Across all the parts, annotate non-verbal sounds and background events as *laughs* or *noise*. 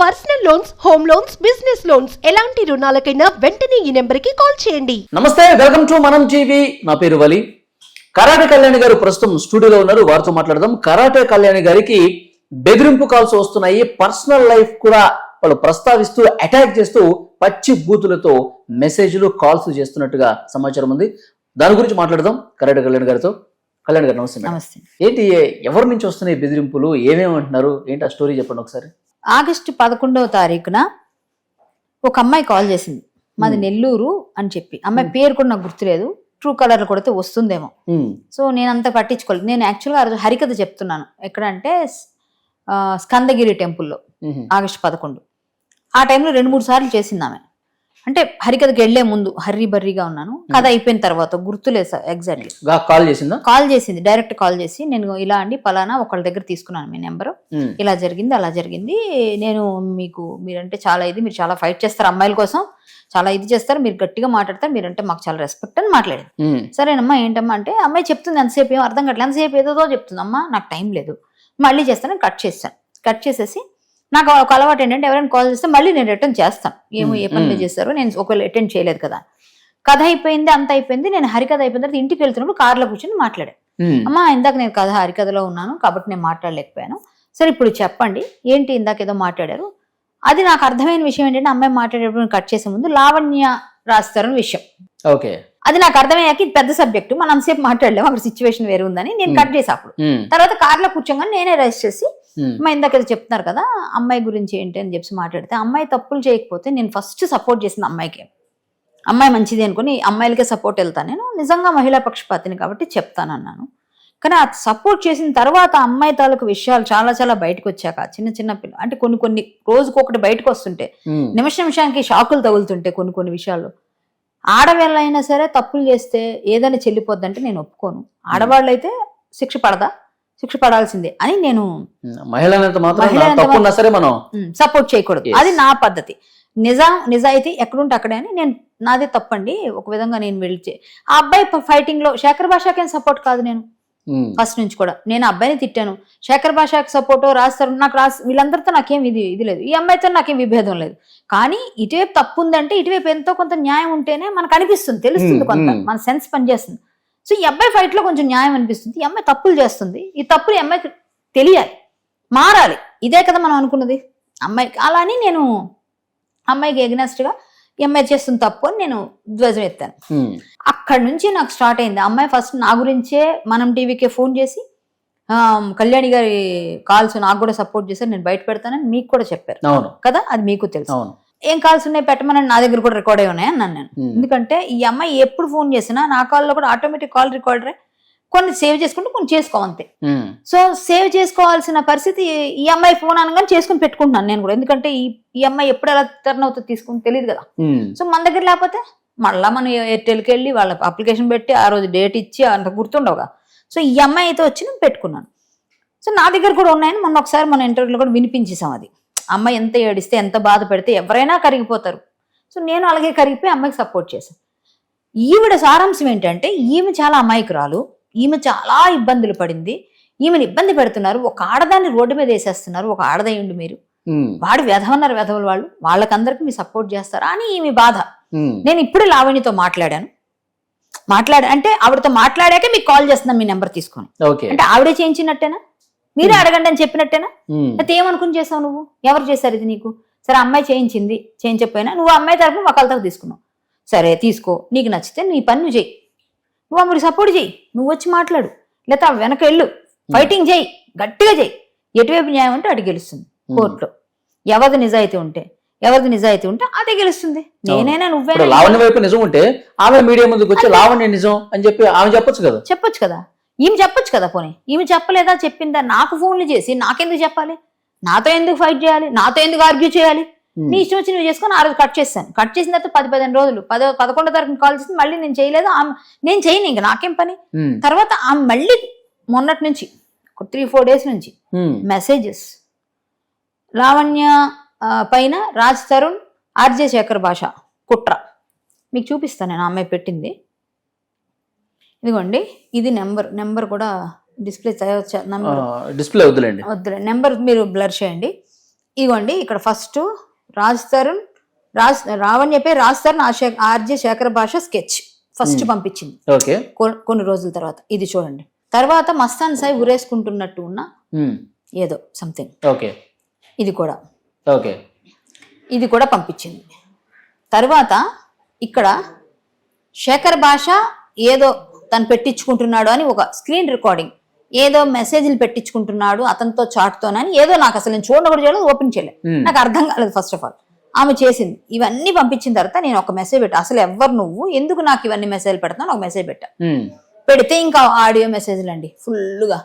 Personal loans home loans business loans. ఎలాంటి రుణాలకైనా వెంటనే ఈ నెంబర్కి కాల్ చేయండి. నమస్తే వెల్కమ్ టు మనం టీవీ. నా పేరు వలి. కరాటే కళ్యాణి గారు ప్రస్తుతం స్టూడియోలో ఉన్నారు. వారితో మాట్లాడదాం. కరాటే కళ్యాణి గారికి బెదిరింపు కాల్స్ వస్తున్నాయి. పర్సనల్ లైఫ్ కూడా వాళ్ళు ప్రస్తావిస్తూ అటాక్ చేస్తూ పచ్చి బూతులతో మెసేజ్లు కాల్స్ చేస్తున్నట్టుగా సమాచారం ఉంది. దాని గురించి మాట్లాడదాం కరాటే కళ్యాణి గారితో. కళ్యాణ్ గారు నమస్తే. నమస్తే. ఏంటి ఎవరి నుంచి వస్తున్నాయి బెదిరింపులు? ఏమేమి అంటున్నారు ఏంటి ఆ స్టోరీ చెప్పండి ఒకసారి. ఆగస్టు పదకొండవ తారీఖున ఒక అమ్మాయి కాల్ చేసింది. మాది. నెల్లూరు అని చెప్పి. అమ్మాయి. పేరు కూడా నాకు గుర్తులేదు. ట్రూ కలర్ కొడితే వస్తుందేమో. సో నేను అంత పట్టించుకోలేదు. నేను యాక్చువల్గా ఆ రోజు హరికథ చెప్తున్నాను. ఎక్కడంటే స్కందగిరి టెంపుల్లో ఆగస్టు పదకొండు. ఆ టైంలో రెండు మూడు సార్లు చేసింది ఆమె. అంటే హరికథకి వెళ్ళే ముందు హర్రీ బర్రీగా ఉన్నాను. కథ అయిపోయిన తర్వాత గుర్తులేదు సార్ ఎగ్జాక్ట్లీ కాల్ చేసిందా? కాల్ చేసింది డైరెక్ట్ కాల్ చేసి నేను ఇలా అండి పలానా ఒకళ్ళ దగ్గర తీసుకున్నాను మీ నెంబరు. ఇలా జరిగింది అలా జరిగింది. నేను మీకు మీరంటే చాలా ఇది మీరు చాలా ఫైట్ చేస్తారు అమ్మాయిల కోసం. చాలా ఇది చేస్తారు మీరు గట్టిగా మాట్లాడతారు మీరంటే మాకు చాలా రెస్పెక్ట్ అని మాట్లాడింది. సరేనమ్మా ఏంటమ్మా అంటే అమ్మాయి చెప్తుంది ఎంతసేపు ఏం అర్థం కావట్లేదు. ఎంతసేపు ఏదో చెప్తుంది అమ్మా నాకు టైం లేదు. మళ్ళీ చేస్తాను కట్ చేస్తాను. కట్ చేసేసి నాకు ఒక అలవాటు ఏంటంటే ఎవరైనా కాల్ చేస్తే మళ్ళీ నేను రిటర్న్ చేస్తాను. ఏమో ఏ పని మీద మ్మ్. చేస్తారో నేను ఒకవేళ అటెండ్ చేయలేదు కదా. కథ అయిపోయింది అంత అయిపోయింది నేను హరికథ అయిపోయిన తర్వాత ఇంటికి వెళ్తున్నప్పుడు కార్లో కూర్చొని మాట్లాడాను. అమ్మా ఇందాక నేను కథ హరికథలో ఉన్నాను కాబట్టి నేను మాట్లాడలేకపోయాను. సరే ఇప్పుడు చెప్పండి ఏంటి ఇందాక ఏదో మాట్లాడారు? అది నాకు అర్థమైన విషయం ఏంటంటే అమ్మాయి మాట్లాడేటప్పుడు కట్ చేసే ముందు లావణ్య రాస్తారని విషయం. ఓకే. అది నాకు అర్థమయ్యాక ఇది పెద్ద సబ్జెక్టు మనం అంతసేపు మాట్లాడలేము అక్కడ సిచ్యువేషన్ వేరే ఉందని నేను కట్ చేసా అప్పుడు. తర్వాత కార్లో కూర్చోగానే నేనే రైస్ చేసి అమ్మాయి ఇందాక చెప్తున్నారు కదా అమ్మాయి గురించి ఏంటి అని చెప్పి మాట్లాడితే అమ్మాయి తప్పులు చేయకపోతే నేను ఫస్ట్ సపోర్ట్ చేసింది అమ్మాయికి. అమ్మాయి మంచిది అనుకుని అమ్మాయిలకే సపోర్ట్ వెళ్తాను నేను నిజంగా మహిళా పక్షపాతిని కాబట్టి చెప్తాను అన్నాను కానీ ఆ సపోర్ట్ చేసిన తర్వాత అమ్మాయి తాలూకు విషయాలు చాలా చాలా బయటకు వచ్చాక చిన్న చిన్న పిల్ల అంటే కొన్ని కొన్ని రోజుకొకటి బయటకు వస్తుంటే నిమిష నిమిషానికి షాకులు తగులుతుంటే కొన్ని కొన్ని విషయాలు. ఆడవాళ్ళైనా సరే తప్పులు చేస్తే ఏదైనా చెల్లిపోద్దంటే నేను ఒప్పుకోను. ఆడవాళ్ళు అయితే శిక్ష పడదా? శిక్ష పడాల్సిందే అని నేను సరే మనం. సపోర్ట్ చేయకూడదు. అది నా పద్ధతి. నిజం నిజాయితీ ఎక్కడుంటే అక్కడే అని నేను నాదే తప్పండి. ఒక విధంగా నేను వెళ్ళి ఆ అబ్బాయి ఫైటింగ్లో శేఖర్ భాషకేం సపోర్ట్ కాదు నేను. ఫస్ట్ నుంచి కూడా. నేను అబ్బాయిని తిట్టాను. శేఖర్ భాషకి సపోర్ట్ రాస్తారు. నాకు రాసి వీళ్ళందరితో నాకేం ఇది ఇది లేదు. ఈ అమ్మాయితో నాకేం విభేదం లేదు. కానీ ఇటువైపు తప్పు ఉందంటే ఇటువైపు ఎంతో కొంత న్యాయం ఉంటేనే మనకు అనిపిస్తుంది తెలుస్తుంది కొంత. మన సెన్స్ పనిచేస్తుంది. సో ఈ అబ్బాయి ఫైట్లో కొంచెం న్యాయం అనిపిస్తుంది. ఈ అమ్మాయి తప్పులు చేస్తుంది. ఈ తప్పులు ఈ అమ్మాయికి తెలియాలి. మారాలి. ఇదే కదా మనం అనుకున్నది. అమ్మాయికి అలా అని నేను అమ్మాయికి ఎగ్నెస్ట్గా ఈ అమ్మాయి చేస్తుంది తప్పు అని నేను ధ్వజం ఎత్తాను. అక్కడి నుంచి నాకు స్టార్ట్ అయింది. అమ్మాయి ఫస్ట్ నా గురించే మనం టీవీకి ఫోన్ చేసి ఆ, కళ్యాణి గారి కాల్స్ నాకు కూడా సపోర్ట్ చేశారు. నేను బయట పెడతానని మీకు కూడా చెప్పారు. కదా? అది మీకు తెలుసు. ఏం కాల్స్ ఉన్నాయి పెట్టమని నా దగ్గర కూడా రికార్డ్ అయి ఉన్నాయి అన్నాను నేను. ఎందుకంటే ఈ అమ్మాయి ఎప్పుడు ఫోన్ చేసినా నా కాల్లో కూడా ఆటోమేటిక్ కాల్ రికార్డరే కొన్ని సేవ్ చేసుకుంటే కొన్ని చేసుకోవంతే సో సేవ్ చేసుకోవాల్సిన పరిస్థితి ఈ అమ్మాయి ఫోన్ అనగానే చేసుకుని పెట్టుకుంటున్నాను నేను కూడా. ఎందుకంటే ఈ ఈ అమ్మాయి ఎప్పుడు ఎలా టర్న్ అవుతుందో తీసుకుని తెలియదు కదా. సో మన దగ్గర లేకపోతే మళ్ళీ మనం ఎయిర్టెల్కి వెళ్ళి వాళ్ళ అప్లికేషన్ పెట్టి ఆ రోజు డేట్ ఇచ్చి అంత గుర్తుండవుగా. సో ఈ అమ్మాయి అయితే వచ్చి నేను పెట్టుకున్నాను. సో నా దగ్గర కూడా ఉన్నాయని మొన్న ఒకసారి మన ఇంటర్వ్యూలో కూడా వినిపించేసాం అది. అమ్మాయి ఎంత ఏడిస్తే ఎంత బాధ పెడితే ఎవరైనా కరిగిపోతారు. సో నేను అలాగే కరిగిపోయి అమ్మాయికి సపోర్ట్ చేశాను ఈవిడ సారాంశం ఏంటంటే ఈమె చాలా అమాయకురాలు ఈమె చాలా ఇబ్బందులు పడింది. ఈమెను ఇబ్బంది పెడుతున్నారు ఒక ఆడదాన్ని రోడ్డు మీద వేసేస్తున్నారు ఒక ఆడదయ్యండి మీరు. వాడు వెధవన్నారు వెధవలు వాళ్ళు వాళ్ళకందరికీ మీరు సపోర్ట్ చేస్తారా అని ఈమె బాధ. నేను ఇప్పుడే లావణ్యతో మాట్లాడాను. మాట్లాడా అంటే ఆవిడతో మాట్లాడాకే మీకు కాల్ చేస్తున్నాను మీ నెంబర్ తీసుకొని. ఓకే. అంటే ఆవిడే చేయించినట్టేనా? మీరే అడగండి అని చెప్పినట్టేనా? అయితే ఏమనుకుని చేసావు నువ్వు? ఎవరు చేశారు ఇది నీకు? సరే అమ్మాయి చేయించింది. చేయించకపోయినా నువ్వు అమ్మాయి తరపున ఒకళ్ళతో తీసుకున్నావు. సరే తీసుకో. నీకు నచ్చితే నీ పని నువ్వు చెయ్యి. నువ్వు ఆమెకి సపోర్ట్ చెయ్యి. నువ్వు వచ్చి మాట్లాడు. లేదా వెనక వెళ్ళు. ఫైటింగ్ చేయి గట్టిగా చెయ్యి. ఎటువైపు న్యాయం ఉంటే అటు గెలుస్తుంది. కోర్టులో. ఎవరిది నిజాయితీ ఉంటే ఎవరిది నిజాయితీ ఉంటే అదే గెలుస్తుంది. నేనైనా నువ్వైనా లావణ్య వైపు నిజం ఉంటే ఆమె మీడియా ముందుకు వచ్చి లావణ్య నిజం అని చెప్పి ఆమె చెప్పొచ్చు కదా? చెప్పొచ్చు కదా? ఈమె చెప్పొచ్చు కదా పోనీ. ఈమె చెప్పలేదా? చెప్పిందా? నాకు ఫోన్లు చేసి నాకెందుకు చెప్పాలి? నాతో ఎందుకు ఫైట్ చేయాలి? నాతో ఎందుకు ఆర్గ్యూ చేయాలి? నీ ఇష్టం వచ్చి నువ్వు చేసుకొని ఆ రోజు కట్ చేస్తాను. కట్ చేసిన తర్వాత పది పదిహేను రోజులు పదో పదకొండో తరగతి కాల్ చేసి మళ్ళీ నేను చేయలేదు. ఆమె నేను చేయను ఇంక నాకేం పని? తర్వాత ఆమె మళ్ళీ మొన్నటి నుంచి ఒక త్రీ ఫోర్ డేస్ నుంచి మెసేజెస్ లావణ్య ఆ, పైన రాజ్ తరుణ్ ఆర్జే శేఖర్ భాష కుట్ర. మీకు చూపిస్తాను నేను ఆ అమ్మాయి పెట్టింది. ఇదిగోండి ఇది నెంబర్ నెంబర్ కూడా డిస్ప్లే నెంబర్. డిస్ప్లే వద్దులేండి. వద్దులే నెంబర్ మీరు బ్లర్ చేయండి. ఇగోండి ఇక్కడ ఫస్ట్ రాజ్ తరుణ్ రాజ్ రావణ్య పేరు రాజ్ తరుణ్ ఆర్జే శేఖర్ భాష స్కెచ్ ఫస్ట్ పంపించింది. ఓకే. కొన్ని రోజుల తర్వాత ఇది చూడండి. తర్వాత మస్తాన్ సాయి ఉరేసుకుంటున్నట్టు ఉన్న ఏదో సంథింగ్. ఓకే. ఇది కూడా. ఓకే. ఇది కూడా పంపించింది. తర్వాత ఇక్కడ శేఖర్ భాష ఏదో తను పెట్టించుకుంటున్నాడు అని ఒక స్క్రీన్ రికార్డింగ్. ఏదో మెసేజ్లు పెట్టించుకుంటున్నాడు అతనితో చాటుతోనని ఏదో నాకు అసలు నేను చూడడం కూడా చేయలేదు ఓపెన్ చేయలేదు. నాకు అర్థం కాలేదు ఫస్ట్ ఆఫ్ ఆల్. ఆమె చేసింది. ఇవన్నీ పంపించిన తర్వాత నేను ఒక మెసేజ్ పెట్టా. అసలు ఎవ్వరు నువ్వు? ఎందుకు నాకు ఇవన్నీ మెసేజ్లు పెడతాను ఒక మెసేజ్ పెట్టా. పెడితే ఇంకా ఆడియో మెసేజ్లు అండి ఫుల్గా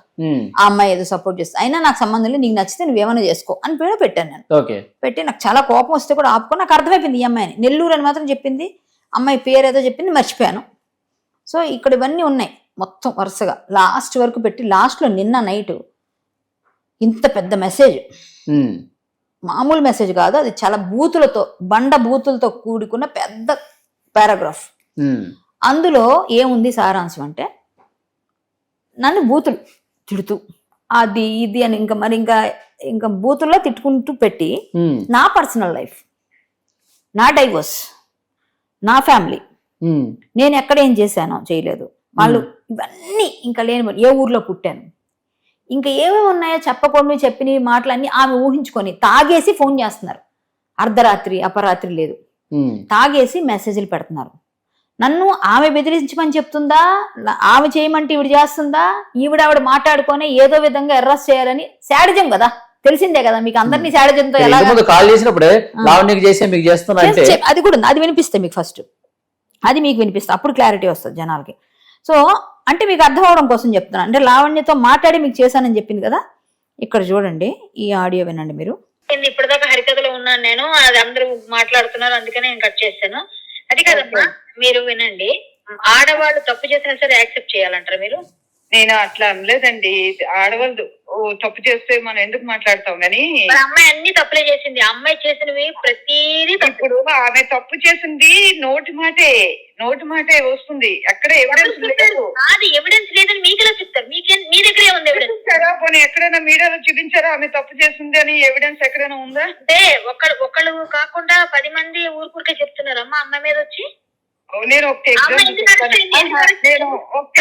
ఆ అమ్మాయి ఏదో సపోర్ట్ చేస్తా అయినా నాకు సంబంధం లేదు. నీకు నచ్చితే నువ్వేమైనా చేసుకో అని కూడా పెట్టాను నేను. పెట్టి నాకు చాలా కోపం వస్తే కూడా ఆపుకొని నాకు అర్థమైపోయింది ఈ అమ్మాయిని. నెల్లూరు అని మాత్రం చెప్పింది. అమ్మాయి పేరు ఏదో చెప్పింది మర్చిపోయాను. సో ఇక్కడ ఇవన్నీ ఉన్నాయి మొత్తం వరుసగా. లాస్ట్ వరకు పెట్టి లాస్ట్లో నిన్న నైట్ ఇంత పెద్ద మెసేజ్. మామూలు మెసేజ్ కాదు అది చాలా బూతులతో బండ బూతులతో కూడుకున్న పెద్ద పారాగ్రాఫ్. అందులో ఏముంది సారాంశం అంటే నన్ను బూతులు తిడుతూ అది ఇది అని ఇంకా మరి ఇంకా ఇంకా బూతుల్లో తిట్టుకుంటూ పెట్టి నా పర్సనల్ లైఫ్ నా డైవోర్స్ నా ఫ్యామిలీ నేను ఎక్కడ ఏం చేశానో చేయలేదు. వాళ్ళు ఇవన్నీ ఇంకా లేని ఏ ఊర్లో పుట్టాను? ఇంకా ఏమేమి ఉన్నాయో చెప్పకుండా చెప్పిన మాటలన్నీ ఆమె ఊహించుకొని తాగేసి ఫోన్ చేస్తున్నారు. అర్ధరాత్రి అపరాత్రి లేదు. తాగేసి మెసేజ్లు పెడుతున్నారు. నన్ను ఆమె బెదిరించమని చెప్తుందా? ఆమె చేయమంటే ఈవిడ చేస్తుందా? ఈవిడ ఆవిడ మాట్లాడుకొని ఏదో విధంగా ఎర్రస్ చేయాలని శాడిజం కదా. తెలిసిందే కదా మీకు అందరినీ శాడిజంతో ఎలా కాల్ చేసినప్పుడే మీకు చేస్తున్నా అది కూడా అది వినిపిస్తే మీకు ఫస్ట్ అది మీకు వినిపిస్తే. అప్పుడు క్లారిటీ వస్తుంది జనాలకి. సో అంటే మీకు అర్థం అవడం కోసం చెప్తున్నాను అంటే లావణ్యతో మాట్లాడి మీకు చేశానని చెప్పింది కదా? ఇక్కడ చూడండి ఈ ఆడియో వినండి మీరు. ఇప్పటిదాకా హరికథలో ఉన్నాను నేను. అది అందరూ మాట్లాడుతున్నారు అందుకనే నేను కట్ చేశాను. అది కదమ్మా మీరు వినండి. ఆడవాళ్ళు తప్పు చేసినా సరే యాక్సెప్ట్ చేయాలంటారా మీరు? నేను అట్లా అనలేదండి. ఆడవాళ్ళు ఓ, తప్పు చేస్తే మనం ఎందుకు మాట్లాడతాం? గాని మరి అమ్మాయి అన్ని తప్పులే చేసింది. అమ్మాయి చేసినవి ప్రతిదీ తప్పు. ఇప్పుడు ఆమె తప్పు చేసింది నోటి మాటే నోటి మాటే వస్తుంది. ఎక్కడ ఎవిడెన్స్ లేదు అది ఎవిడెన్స్ లేదని మీకు ఎలా చెప్తారు మీకే మీ దగ్గరే ఉంది ఎవిడెన్స్ చూపించారా పోనీ ఎక్కడైనా మీడియాలో చూపించారా ఆమె తప్పు చేసింది అని ఎవిడెన్స్ ఎక్కడైనా ఉందా? అంటే ఒకళ్ళు ఒకళ్ళు కాకుండా పది మంది ఊరుకూరికే చెప్తున్నారు అమ్మ అమ్మాయి మీద వచ్చి. నేను ఒక?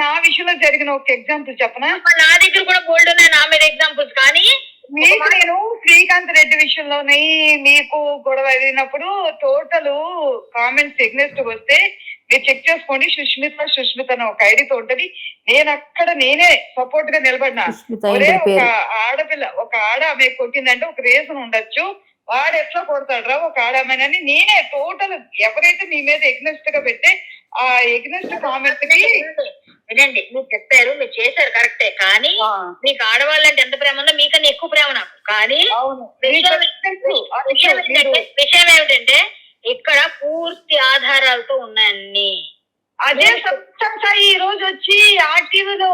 నా విషయంలో జరిగిన ఒక ఎగ్జాంపుల్ చెప్పనా? నా దగ్గర కూడా బోల్డ్ ఉన్నాయి నా మీద ఎగ్జాంపుల్స్ కానీ. మీకు నేను శ్రీకాంత్ రెడ్డి విషయంలోని మీకు గొడవ అయినప్పుడు టోటల్ కామెంట్స్ ఎగ్నెస్ట్ వస్తే మీరు చెక్ చేసుకోండి. సుష్మిత సుష్మిత అని ఒక ఐడితో ఉంటది. నేను అక్కడ నేనే సపోర్ట్గా నిలబడినా. ఒరే ఒక? ఆడపిల్ల ఒక ఆడ ఆమె కొట్టిందంటే ఒక రీజన్ ఉండొచ్చు. వాడు ఎట్లా కొడతాడు రా ఒక ఆడమని నేనే టోటల్ ఎవరైతే మీ మీద ఎగ్నెస్ట్గా పెట్టే ఆ ఎగ్నెస్ట్ కామెంట్కి వినండి మీరు చెప్పారు మీరు చేశారు కరెక్టే. కానీ మీకు ఆడవాళ్ళంటే ఎంత ప్రేమ ఉందో మీకన్నా ఎక్కువ ప్రేమ నాకు. కానీ విషయం ఏమిటంటే ఇక్కడ పూర్తి ఆధారాలతో ఉన్నాయి అన్ని అదే సత్యం సాయి ఈ రోజు వచ్చి ఆర్టీవీలో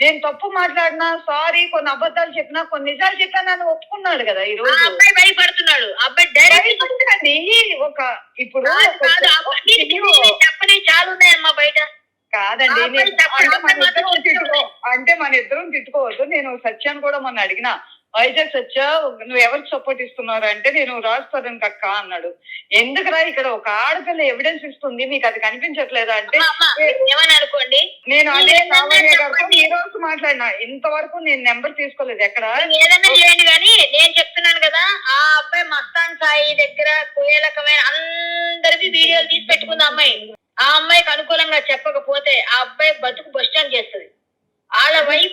నేను తప్పు మాట్లాడినా సారీ కొన్ని అబద్ధాలు చెప్పినా కొన్ని నిజాలు చెప్పినా నన్ను ఒప్పుకున్నాడు కదా ఈ రోజు. అబ్బాయి భయపడుతున్నాడు. అబ్బాయి డైరెక్ట్ భయపడకండి. ఒక ఇప్పుడు చెప్పని చాలా ఉన్నాయమ్మా బయట. కాదండి అంటే మన ఇద్దరం తిట్టుకోవద్దు. నేను సత్యాన్ని కూడా మొన్న అడిగిన వైజాగ్ సత్య నువ్వు ఎవరికి సపోర్ట్ ఇస్తున్నారు అంటే నేను రాజస్థాన్ అక్క అన్నాడు. ఎందుకురా ఇక్కడ ఒక ఆడపిల్ల ఎవిడెన్స్ ఇస్తుంది? మీకు అది కనిపించట్లేదా అంటే అనుకోండి? నేను అదే గారితో. ఈ రోజు మాట్లాడినా. ఇంతవరకు నేను నెంబర్ తీసుకోలేదు. ఎక్కడ? చేయండి కానీ నేను చెప్తున్నాను కదా ఆ అబ్బాయి మస్తాన్ సాయి దగ్గర కుయేలకమైన అందరివి వీడియోలు తీసి పెట్టుకుంది అమ్మాయి. ఆ అమ్మాయికి అనుకూలంగా చెప్పకపోతే ఆ అబ్బాయి బతుకు బస్ స్టాండ్ చేస్తుంది. వాళ్ళ అమ్మాయి.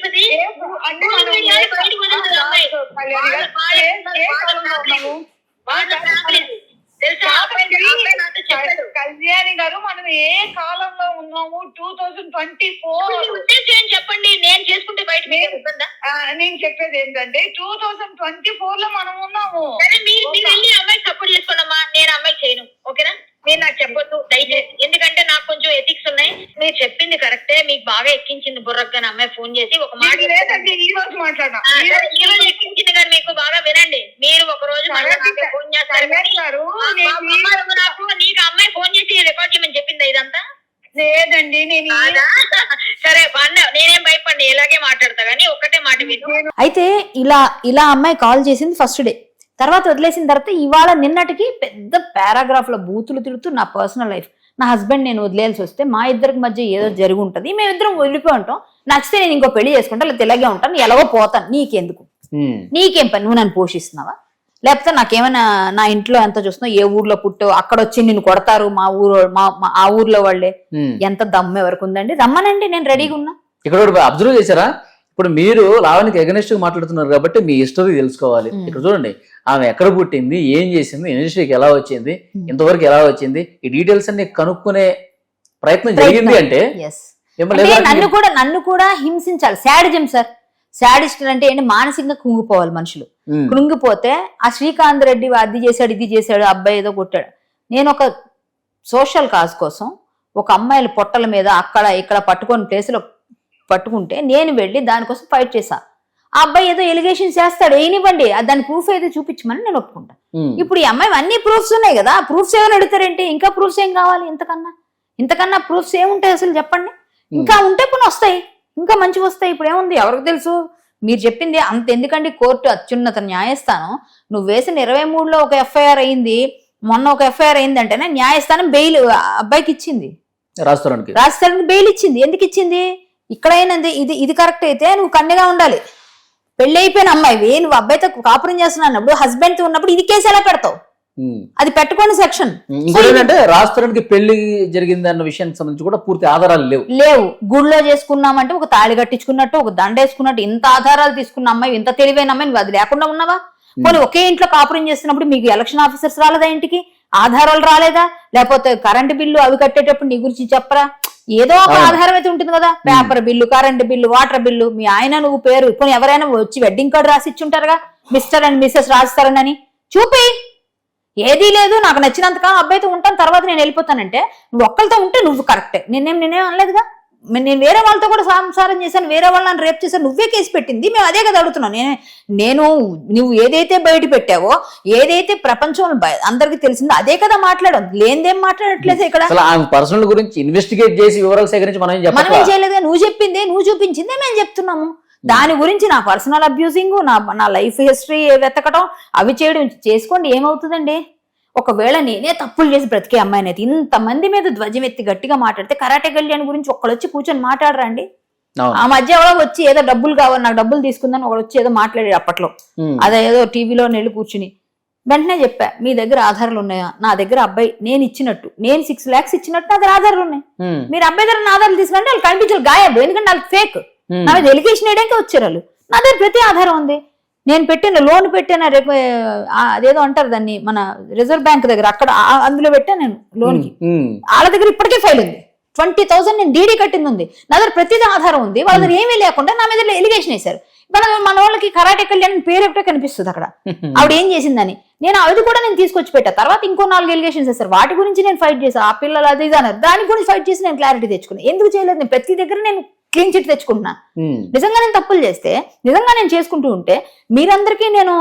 కళ్యాణి గారు, మనం ఏ కాలంలో ఉన్నాము? Two thousand twenty four. చెప్పండి. నేను చేసుకుంటే బయట నేను చెప్పేది ఏంటంటే టూ థౌజండ్ ట్వంటీ ఫోర్లో మనం ఉన్నాము. మీరు వెళ్ళి అమ్మాయి సపోర్ట్ చేసుకోండమ్మా. నేను అమ్మాయి చేయను. ఓకేనా? మీరు నాకు చెప్పొద్దు దయచేసి. ఎందుకంటే నాకు కొంచెం ఎథిక్స్ ఉన్నాయి. మీరు చెప్పింది కరెక్టే మీకు బాగా ఎక్కించింది అని అమ్మాయి ఫోన్ చేసి ఒక మాట ఈ రోజు మాట్లాడినా ఆ, ఈ రోజు ఎక్కించింది కానీ మీకు బాగా వినండి. మీరు ఒక రోజు ఫోన్ చేస్తారు నాకు నీకు అమ్మాయి ఫోన్ చేసి రికార్డ్ చేయమని చెప్పిందా ఇదంతా? లేదండి నేను? సరే అన్న నేనేం భయపడి ఇలాగే మాట్లాడతా కానీ ఒక్కటే మాట విను. అయితే ఇలా ఇలా అమ్మాయి కాల్ చేసింది ఫస్ట్ డే. తర్వాత వదిలేసిన తర్వాత ఇవాళ నిన్నటికి పెద్ద పారాగ్రాఫ్లో బూతులు తిడుతూ నా పర్సనల్ లైఫ్. నా హస్బెండ్ నేను వదిలేయాల్సి వస్తే మా ఇద్దరికి మధ్య ఏదో జరిగి ఉంటుంది మేమిద్దరం వదిలిపోయి ఉంటాం. నచ్చితే నేను ఇంకో పెళ్ళి చేసుకుంటా లేకపోతే ఇలాగే ఉంటాను ఎలాగో పోతాను. నీకెందుకు? నీకేం పని? నువ్వు నన్ను పోషిస్తున్నావా? లేకపోతే నాకేమైనా నా ఇంట్లో ఎంత చూస్తున్నావు ఏ ఊర్లో పుట్టావు అక్కడ వచ్చి నిన్ను కొడతారు మా ఊరు మా ఆ ఊర్లో వాళ్ళే. ఎంత దమ్ము ఎవరికి ఉందండి? రమ్మనండి నేను రెడీగా ఉన్నా. ఇక్కడ అబ్జర్వ్ చేశారా? ఇప్పుడు మీరు లావణ్యకి ఎగనెస్ట్గా మాట్లాడుతున్నారు కాబట్టి మీ హిస్టరీ తెలుసుకోవాలి. మ్మ్. ఇక్కడ చూడండి ఆమె ఎక్కడ పుట్టింది ఏం చేసింది ఇండస్ట్రీకి ఎలా వచ్చింది మ్మ్. ఇంతవరకు ఎలా వచ్చింది ఈ డీటెయిల్స్ అన్ని కనుక్కునే ప్రయత్నం జరిగింది అంటే నన్ను కూడా నన్ను కూడా హింసించాలి. శాడిజం సార్ శాడిస్టులు అంటే ఏంటి? మానసికంగా కుంగిపోవాలి మనుషులు. మ్మ్. కృంగిపోతే ఆ శ్రీకాంత్ రెడ్డి అది చేశాడు ఇది చేశాడు అబ్బాయి ఏదో కొట్టాడు. నేను ఒక సోషల్ కాజ్ కోసం ఒక అమ్మాయిల పొట్టల మీద అక్కడ ఇక్కడ పట్టుకొని ప్లేస్లో పట్టుకుంటే నేను వెళ్ళి దానికోసం ఫైట్ చేశా. ఆ అబ్బాయి ఏదో ఎలిగేషన్ చేస్తాడు ఏనివ్వండి దాని ప్రూఫ్ ఏదో చూపించమని నేను ఒప్పుకుంటా. ఇప్పుడు ఈ అమ్మాయి అన్ని ప్రూఫ్స్ ఉన్నాయి కదా ప్రూఫ్స్ ఏమైనా అడుగుతారేంటి? ఇంకా ప్రూఫ్స్ ఏం కావాలి ఇంతకన్నా? ఇంతకన్నా ప్రూఫ్స్ ఏముంటాయి అసలు చెప్పండి? ఇంకా ఉంటే కొన్ని వస్తాయి ఇంకా మంచి వస్తాయి. ఇప్పుడు ఏముంది? ఎవరికి తెలుసు? మీరు చెప్పింది అంత ఎందుకండి కోర్టు అత్యున్నత న్యాయస్థానం? నువ్వు వేసిన ఇరవై మూడులో ఒక ఎఫ్ఐఆర్ అయింది మొన్న ఒక ఎఫ్ఐఆర్ అయింది అంటేనే న్యాయస్థానం బెయిల్ అబ్బాయికి ఇచ్చింది. రాస్తానికి రాజస్థాన్ బెయిల్ ఇచ్చింది. ఎందుకు ఇచ్చింది? ఇక్కడైనది ఇది ఇది కరెక్ట్ అయితే నువ్వు కన్యగా ఉండాలి. పెళ్ళి అయిపోయిన అమ్మాయివి నువ్వు అబ్బాయితో కాపురం చేస్తున్నప్పుడు హస్బెండ్తో ఉన్నప్పుడు ఇది కేసు ఎలా పెడతావు. అది పెట్టుకోండి సెక్షన్ ఏంటంటే పెళ్ళి జరిగింది అన్న విషయానికి సంబంధించి కూడా పూర్తి ఆధారాలు లేవు. లేవు. గుడిలో చేసుకున్నామంటే ఒక తాళి కట్టించుకున్నట్టు ఒక దండ వేసుకున్నట్టు ఇంత ఆధారాలు తీసుకున్న అమ్మాయి ఇంత తెలివైన అమ్మాయి నువ్వు అది లేకుండా ఉన్నావా? పోనీ ఒకే ఇంట్లో కాపురం చేస్తున్నప్పుడు మీకు ఎలక్షన్ ఆఫీసర్స్ రాలేదా ఇంటికి? ఆధారాలు రాలేదా? లేకపోతే కరెంట్ బిల్లు అవి కట్టేటప్పుడు నీ గురించి చెప్పరా? ఏదో ఒక. ఆధారం అయితే ఉంటుంది కదా. Paper bill current bill water bill మీ ఆయన నువ్వు పేరు పోనీ ఎవరైనా వచ్చి వెడ్డింగ్ కార్డు రాసి ఇచ్చుంటారుగా? మిస్టర్ అండ్ మిస్సెస్ రాస్తారని. అని చూపి. ఏదీ లేదు నాకు నచ్చినంతకాలం అబ్బాయితో ఉంటాను తర్వాత నేను వెళ్ళిపోతానంటే నువ్వు ఒక్కరితో ఉంటే నువ్వు కరెక్టే. నేనేం నేనేం అనలేదుగా? నేను వేరే వాళ్ళతో కూడా సంసారం చేశాను వేరే వాళ్ళని రేపు చేశాను నువ్వే కేసు పెట్టింది మేము అదే కదా అడుగుతున్నాం. నేను నేను నువ్వు ఏదైతే బయట పెట్టావో ఏదైతే ప్రపంచంలో బయ- అందరికీ తెలిసిందో అదే కదా మాట్లాడాం లేనిదేం మాట్లాడట్లేదు ఇక్కడ. పర్సనల్ గురించి ఇన్వెస్టిగేట్ చేసి వివరాలు సేకరించి మనం మనం చేయలేదుగా? నువ్వు చెప్పిందే నువ్వు చూపించిందే మేము చెప్తున్నాము. దాని గురించి నా పర్సనల్ అబ్యూసింగ్ నా నా లైఫ్ హిస్టరీ వెతకటం అవి చేయడం చేసుకోండి ఏమవుతుందండి? ఒకవేళ నేనే తప్పులు చేసి బ్రతికే అమ్మాయిని అయితే ఇంతమంది మీద ధ్వజం ఎత్తి గట్టిగా మాట్లాడితే కరాటే కళ్యాణ్ గురించి ఒక్కడు వచ్చి కూర్చొని మాట్లాడరండి. ఆ మధ్య ఎవరో వచ్చి ఏదో డబ్బులు కావాలి నాకు డబ్బులు తీసుకుందని ఒకడు వచ్చి ఏదో మాట్లాడాడు అప్పట్లో. మ్మ్. అదే ఏదో టీవీలో నెల్లి కూర్చుని. వెంటనే చెప్పా మీ దగ్గర ఆధారాలు ఉన్నాయా? నా దగ్గర అబ్బాయి నేను ఇచ్చినట్టు. నేను సిక్స్ లాక్స్ ఇచ్చినట్టు నా దగ్గర ఆధారాలు ఉన్నాయి. మీరు అబ్బాయి దగ్గర ఆధారాలు తీసుకుంటే వాళ్ళు కనిపించాలి గాయబ్ ఎందుకంటే వాళ్ళకి ఫేక్. నా మీద ఎలిగేషన్ వేయడానికి వచ్చారు వాళ్ళు. నా దగ్గర ప్రతి ఆధారం ఉంది. నేను పెట్టిన లోన్ పెట్టిన అదేదో అంటారు దాన్ని మన రిజర్వ్ బ్యాంక్ దగ్గర అక్కడ అందులో పెట్టాను నేను లోన్కి మ్మ్. వాళ్ళ దగ్గర ఇప్పటికే ఫైల్ ఉంది. ట్వంటీ థౌసండ్ నేను డీడీ కట్టింది ఉంది. నా దగ్గర ప్రతిదీ ఆధారం ఉంది. వాళ్ళ దగ్గర ఏమీ లేకుండా నా మీద ఎలిగేషన్ వేశారు. మన మన వాళ్ళకి కరాటే కళ్యాణ్ పేరు ఎప్పుడో కనిపిస్తుంది అక్కడ. *laughs* ఆవిడ ఏం చేసిందని. నేను అది కూడా నేను తీసుకొచ్చి పెట్టా. తర్వాత ఇంకో నాలుగు ఎలిగేషన్స్ వేస్తారు వాటి గురించి నేను ఫైట్ చేశాను. ఆ పిల్లలు అది ఇది అన్నారు దాని గురించి ఫైట్ చేసి నేను క్లారిటీ తెచ్చుకున్నాను ఎందుకు చేయలేదు? నేను ప్రతి దగ్గర నేను క్లీన్ చిట్ తెచ్చుకుంటున్నాను మ్మ్. నిజంగా నేను తప్పులు చేస్తే నిజంగా నేను చేసుకుంటూ ఉంటే మీరందరికీ నేను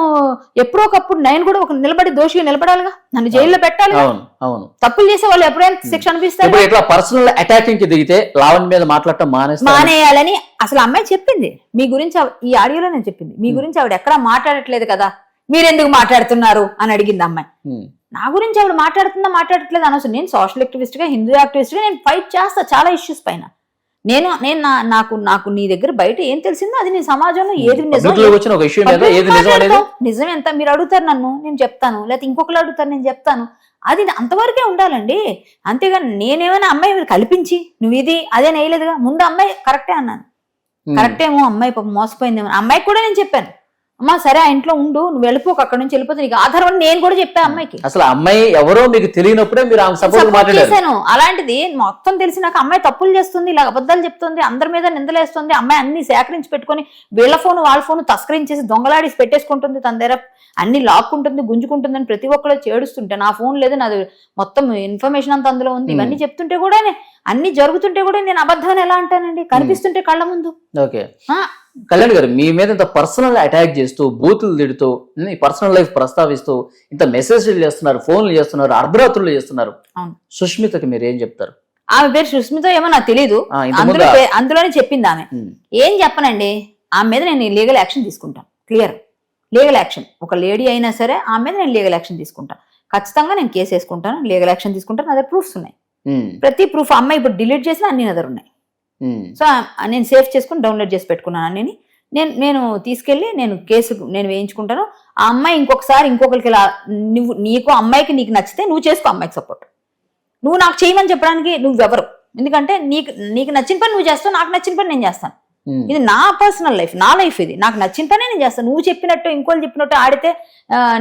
ఎప్పుడో ఒకప్పుడు నేను కూడా ఒక నిలబడి దోషిగా నిలబడాలిగా? నన్ను జైల్లో అవును. అవును. తప్పులు చేసే వాళ్ళు ఎప్పుడైనా శిక్ష అనిపిస్తారు ఇట్లా పర్సనల్ అటాకింగ్కి దిగితే లావణ్ మీద మాట్లాడటం మానేస్తా మానేయాలని అసలు అమ్మాయి చెప్పింది. మీ గురించి ఈ ఆడియోలో నేను చెప్పింది. మీ గురించి ఆవిడ ఎక్కడా మాట్లాడట్లేదు కదా? మీరెందుకు మాట్లాడుతున్నారు? అని అడిగింది అమ్మాయి. మ్మ్. నా గురించి ఆవిడ మాట్లాడుతుందా మాట్లాడట్లేదు అనవసరం. నేను సోషల్ యాక్టివిస్ట్గా హిందూ యాక్టివిస్ట్గా నేను ఫైట్ చేస్తా చాలా ఇష్యూస్ పైన. నేను నేను నా- నాకు నాకు నీ దగ్గర బయట ఏం తెలిసిందో అది నీ సమాజంలో ఏది నిజం నిజం ఎంత? మీరు అడుగుతారు నన్ను నేను చెప్తాను. లేకపోతే ఇంకొకరు అడుగుతారు నేను చెప్తాను. అది అంతవరకే ఉండాలండి. అంతేగాని నేనేమైనా అమ్మాయి కల్పించి నువ్వు ఇది అదే నేయలేదుగా. ముందు అమ్మాయి కరెక్టే అన్నాను. కరెక్టేమో అమ్మాయి పాపం మోసపోయిందేమో. అమ్మాయికి కూడా నేను చెప్పాను. అమ్మా సరే ఆ ఇంట్లో ఉండు నువ్వు వెళ్ళిపోక అక్కడ నుంచి వెళ్ళిపోతే నీకు ఆధారం అని నేను కూడా చెప్పాను అమ్మాయికి. అసలు అమ్మాయి ఎవరో మీకు తెలియనప్పుడే మీరు ఆమె సపోర్ట్ చేశాను. అలాంటిది మొత్తం తెలిసి నాకు అమ్మాయి తప్పులు చేస్తుంది ఇలా అబద్ధాలు చెప్తుంది అందరి మీద నిందలేస్తుంది అమ్మాయి అన్ని సేకరించి పెట్టుకొని వీళ్ళ ఫోన్ వాళ్ళ ఫోన్ తస్కరించేసి దొంగలాడేసి పెట్టేసుకుంటుంది తన దగ్గర. అన్ని లాక్కుంటుంది గుంజుకుంటుంది అని ప్రతి ఒక్కరు చేడుస్తుంటే నా ఫోన్ లేదు నాది మొత్తం ఇన్ఫర్మేషన్ అంతా అందులో ఉంది. Hmm. ఇవన్నీ చెప్తుంటే కూడా అన్ని జరుగుతుంటే కూడా నేను అబద్ధం ఎలా అంటానండి? కనిపిస్తుంటే కళ్ళ ముందు. ఓకే. కళ్యాణ్ గారు మీ మీద ఇంత పర్సనల్ అటాక్ చేస్తూ బూతులు తిడుతూ ఈ పర్సనల్ లైఫ్ ప్రస్తావిస్తూ ఇంత మెసేజ్లు చేస్తున్నారు ఫోన్లు చేస్తున్నారు అర్ధరాత్రులు చేస్తున్నారు. అవును. సుష్మితకి మీరు ఏం చెప్తారు? ఆమె పేరు సుస్మిత ఏమో నాకు ఇంతకు అందులో అందులోనే చెప్పింది ఆమె. ఏం చెప్పనండి? ఆమె మీద నేను లీగల్ యాక్షన్ తీసుకుంటాను. క్లియర్ లీగల్ యాక్షన్ ఒక లేడీ అయినా సరే ఆమె మీద నేను లీగల్ యాక్షన్ తీసుకుంటాను. ఖచ్చితంగా నేను కేసు వేసుకుంటాను లీగల్ యాక్షన్ తీసుకుంటాను అదే ప్రూఫ్స్ ఉన్నాయి. ప్రతి ప్రూఫ్ అమ్మాయి ఇప్పుడు డిలీట్ చేసిన అన్ని అదర్ ఉన్నాయి. సో ఆ- నేను సేవ్ చేసుకుని డౌన్లోడ్ చేసి పెట్టుకున్నాను అన్ని నేను నేను తీసుకెళ్ళి నేను కేసు నేను వేయించుకుంటాను. ఆ అమ్మాయి ఇంకొకసారి ఇంకొకరికి ఇలా నువ్వు నీకు అమ్మాయికి నీకు నచ్చితే నువ్వు చేసుకో అమ్మాయికి సపోర్ట్ నువ్వు నాకు చేయమని చెప్పడానికి నువ్వు ఎవరు ఎందుకంటే నీకు నీకు నచ్చిన పని నువ్వు చేస్తావు నాకు నచ్చిన పని నేను చేస్తాను. ఉమ్, ఇది నా పర్సనల్ లైఫ్ నా లైఫ్ ఇది. నాకు నచ్చిన పనే నేను చేస్తాను. నువ్వు చెప్పినట్టు ఇంకోళ్ళు చెప్పినట్టు ఆడితే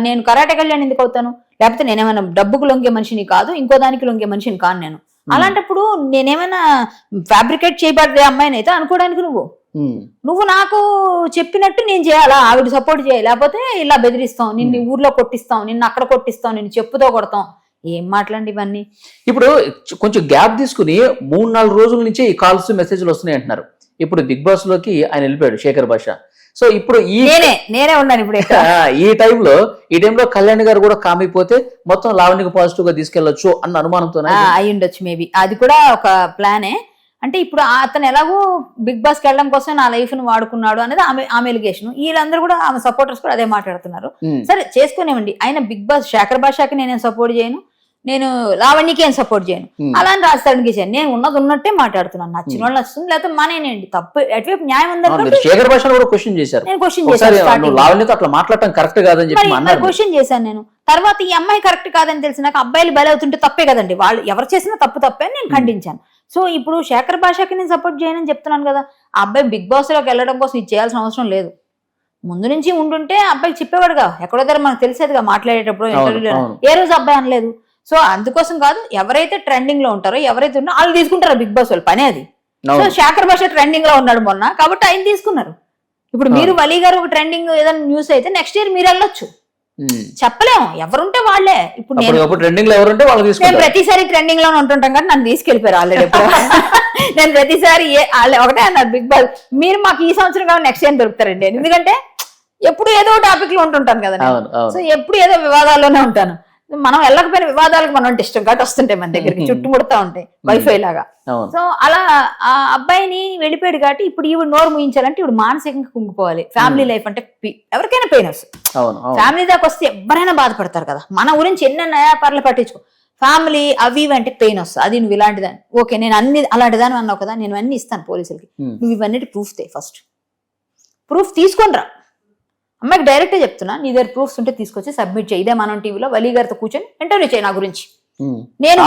నేను కరాటే కళ్యాణ్ ఎందుకు అవుతాను? లేకపోతే నేనేమైనా డబ్బుకు లొంగే మనిషిని కాదు ఇంకో దానికి లొంగే మనిషిని కాను నేను. అలాంటప్పుడు నేనేమైనా ఫ్యాబ్రికేట్ చేయబడ్డే అమ్మాయిని అయితే అనుకోవడానికి నువ్వు. నువ్వు నాకు చెప్పినట్టు నేను చేయాలా? ఆవిడ సపోర్ట్ చేయాలి. లేకపోతే ఇలా బెదిరిస్తాం. నిన్ను ఊర్లో కొట్టిస్తాం. నిన్ను అక్కడ కొట్టిస్తాం. నిన్ను చెప్పుతో కొడతాం. ఏం మాట్లాడి ఇవన్నీ? ఇప్పుడు కొంచెం గ్యాప్ తీసుకుని మూడు నాలుగు రోజుల నుంచి ఈ కాల్స్ మెసేజ్లు వస్తున్నాయి అంటున్నారు. ఇప్పుడు బిగ్ బాస్లోకి ఆయన వెళ్ళిపోయాడు శేఖర్ భాష సో ఇప్పుడు ఈ నేనే నేనే ఉన్నాను ఇప్పుడు. ఈ టైంలో ఈ టైంలో కళ్యాణ్ గారు కూడా కామిపోతే మొత్తం లావణ్యకు పాజిటివ్గా తీసుకెళ్ళొచ్చు అన్న అనుమానంతో అయి ఉండొచ్చు మేబీ అది కూడా ఒక ప్లానే అంటే ఇప్పుడు అతను ఎలాగో బిగ్ బాస్కి వెళ్ళడం కోసం నా లైఫ్ని వాడుకున్నాడు అనేది ఆమె ఆమె ఎలిగేషన్ వీళ్ళందరూ కూడా ఆమె సపోర్టర్స్ కూడా అదే మాట్లాడుతున్నారు. సరే చేసుకునేవ్వండి. ఆయన బిగ్ బాస్ శేఖర్ భాషకి నేనేం సపోర్ట్ చేయను? నేను లావణ్యకి ఏం సపోర్ట్ చేయను. అలా అని రాస్తానికి చేయను నేను ఉన్నది ఉన్నట్టే మాట్లాడుతున్నాను. నచ్చిన వాళ్ళు నచ్చుతుంది లేకపోతే మానేనండి తప్పు ఎటువైపు న్యాయం శేఖర్ భాషను కూడా క్వశ్చన్ చేశారు. నేను క్వశ్చన్ చేశాను నువ్వు లావణ్యతో అట్లా మాట్లాడటం కరెక్ట్ కాదని చెప్పి క్వశ్చన్ చేశాను నేను. తర్వాత ఈ అమ్మాయి కరెక్ట్ కాదని తెలిసినాక అబ్బాయిలు బలవుతుంటే తప్పే కదండి. వాళ్ళు ఎవరు చేసినా తప్పు తప్పే అని నేను ఖండించాను. సో ఇప్పుడు శేఖర్ భాషకి నేను సపోర్ట్ చేయనని చెప్తున్నాను కదా ఆ అబ్బాయి బిగ్ బాస్లోకి వెళ్ళడం కోసం ఇది చేయాల్సిన అవసరం లేదు. ముందు నుంచి ఉండుంటే అబ్బాయికి చెప్పేవాడుగా. ఎక్కడో దగ్గర మనకు తెలిసేదిగా మాట్లాడేటప్పుడు ఇంటర్వ్యూలో. ఏ రోజు అబ్బాయి అనలేదు? సో అందుకోసం కాదు ఎవరైతే ట్రెండింగ్లో ఉంటారో ఎవరైతే ఉన్నారో వాళ్ళు తీసుకుంటారో బిగ్ బాస్ వాళ్ళు పనే అది. సో. శేఖర్ భాష ట్రెండింగ్లో ఉన్నాడు మొన్న కాబట్టి ఆయన తీసుకున్నారు. ఇప్పుడు మీరు వలీ గారు ఒక ట్రెండింగ్ ఏదైనా న్యూస్ అయితే నెక్స్ట్ ఇయర్ మీరు వెళ్ళొచ్చు. చెప్పలేము ఎవరుంటే వాళ్ళే. ఇప్పుడు నేను ట్రెండింగ్లో ఎవరుంటే వాళ్ళు నేను ప్రతిసారి ట్రెండింగ్లోనే ఉంటుంటాం కానీ నన్ను తీసుకెళ్ళిపోయారు ఆల్రెడీ *laughs* నేను ప్రతిసారి ఒకటే అన్నారు బిగ్ బాస్ మీరు మాకు ఈ సంవత్సరం కావాలి నెక్స్ట్ ఇయర్ దొరుకుతారండి. ఎందుకంటే ఎప్పుడు ఏదో టాపిక్లో ఉంటుంటాను కదా సో ఎప్పుడు ఏదో వివాదాల్లోనే ఉంటాను. మనం వెళ్ళకపోయిన వివాదాలకు మనం అంటే ఇష్టం కాబట్టి వస్తుంటాయి మన దగ్గరికి చుట్టుముడతా ఉంటాయి వైఫై లాగా. సో అలా ఆ అబ్బాయిని వెళ్ళిపోయాడు కాబట్టి ఇప్పుడు ఈవిడ నోరు ముయించాలంటే ఇప్పుడు మానసికంగా కుంగిపోవాలి. ఫ్యామిలీ లైఫ్ అంటే ఎవరికైనా పెయిన్ వస్తుంది. ఫ్యామిలీ దాకా వస్తే ఎవరైనా బాధపడతారు కదా. మన గురించి ఎన్ని నయాపార్లు పట్టించుకో. ఫ్యామిలీ అవి ఇవి అంటే పెయిన్ వస్తుంది. అది నువ్వు ఇలాంటిదాన్ని. ఓకే నేను అన్ని అలాంటిదాన్ని అన్నావు కదా నేను అన్ని ఇస్తాను పోలీసులకి. నువ్వు ఇవన్నీ ప్రూఫ్ తే ఫస్ట్ ప్రూఫ్ తీసుకొని రా. అమ్మాయికి డైరెక్ట్ చెప్తున్నా నీ దగ్గర ప్రూఫ్స్ ఉంటే తీసుకొచ్చి సబ్మిట్ చేయి. ఇదే మనం టీవీలో వలీ గారితో కూర్చొని ఇంటర్వ్యూ చేయి నా గురించి. నేను